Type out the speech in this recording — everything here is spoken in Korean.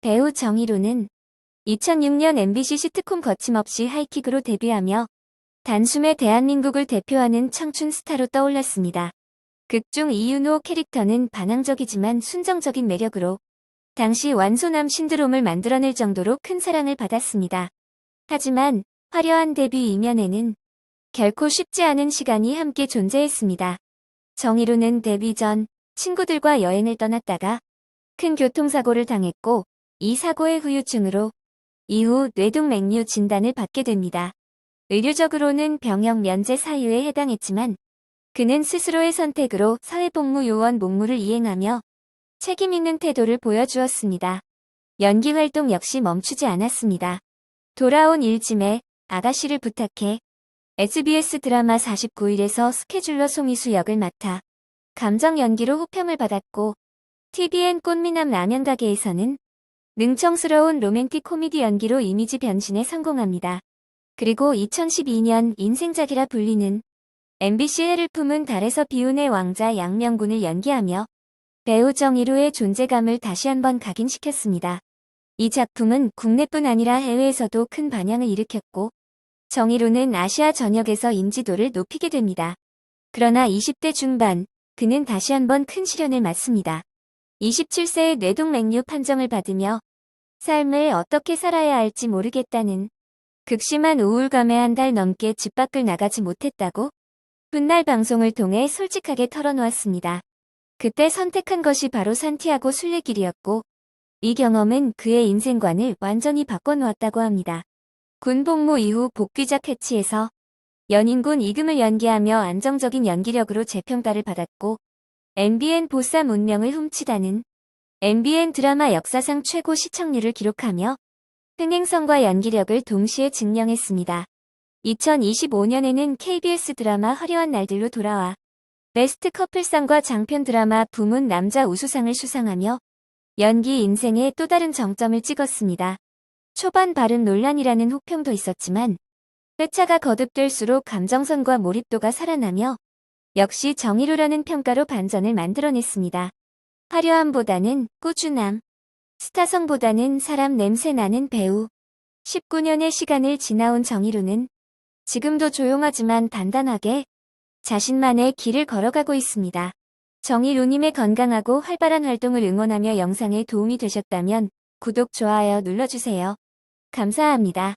배우 정희로는 2006년 MBC 시트콤 거침없이 하이킥으로 데뷔하며 단숨에 대한민국을 대표하는 청춘 스타로 떠올랐습니다. 극중 이윤호 캐릭터는 반항적이지만 순정적인 매력으로 당시 완소남 신드롬을 만들어낼 정도로 큰 사랑을 받았습니다. 하지만 화려한 데뷔 이면에는 결코 쉽지 않은 시간이 함께 존재했습니다. 정희로는 데뷔 전 친구들과 여행을 떠났다가 큰 교통사고를 당했고 이 사고의 후유증으로 이후 뇌동맥류 진단을 받게 됩니다. 의료적으로는 병역 면제 사유에 해당했지만 그는 스스로의 선택으로 사회복무 요원 목무를 이행하며 책임 있는 태도를 보여주었습니다. 연기 활동 역시 멈추지 않았습니다. 돌아온 일짐에 아가씨를 부탁해 SBS 드라마 49일에서 스케줄러 송이수 역을 맡아 감정 연기로 호평을 받았고 TVN 꽃미남 라면 가게에서는 능청스러운 로맨틱 코미디 연기로 이미지 변신에 성공합니다. 그리고 2012년 인생작이라 불리는 MBC 해를 품은 달에서 비운의 왕자 양명군을 연기하며 배우 정희로의 존재감을 다시 한번 각인시켰습니다. 이 작품은 국내뿐 아니라 해외에서도 큰 반향을 일으켰고 정희로는 아시아 전역에서 인지도를 높이게 됩니다. 그러나 20대 중반 그는 다시 한번 큰 시련을 맞습니다. 27세의 뇌동맥류 판정을 받으며 삶을 어떻게 살아야 할지 모르겠다는 극심한 우울감에 한 달 넘게 집 밖을 나가지 못했다고 훗날 방송을 통해 솔직하게 털어놓았습니다. 그때 선택한 것이 바로 산티아고 순례길이었고 이 경험은 그의 인생관을 완전히 바꿔놓았다고 합니다. 군 복무 이후 복귀작 해치에서 연인군 이금을 연기하며 안정적인 연기력으로 재평가를 받았고 MBN 보쌈 운명을 훔치다는 MBN 드라마 역사상 최고 시청률을 기록하며 흥행성과 연기력을 동시에 증명했습니다. 2025년에는 KBS 드라마 화려한 날들로 돌아와 베스트 커플상과 장편 드라마 부문 남자 우수상을 수상하며 연기 인생의 또 다른 정점을 찍었습니다. 초반 발음 논란이라는 혹평도 있었지만 회차가 거듭될수록 감정선과 몰입도가 살아나며 역시 정의로라는 평가로 반전을 만들어냈습니다. 화려함보다는 꾸준함, 스타성보다는 사람 냄새 나는 배우. 19년의 시간을 지나온 정의로는 지금도 조용하지만 단단하게 자신만의 길을 걸어가고 있습니다. 정의로님의 건강하고 활발한 활동을 응원하며 영상에 도움이 되셨다면 구독, 좋아요 눌러주세요. 감사합니다.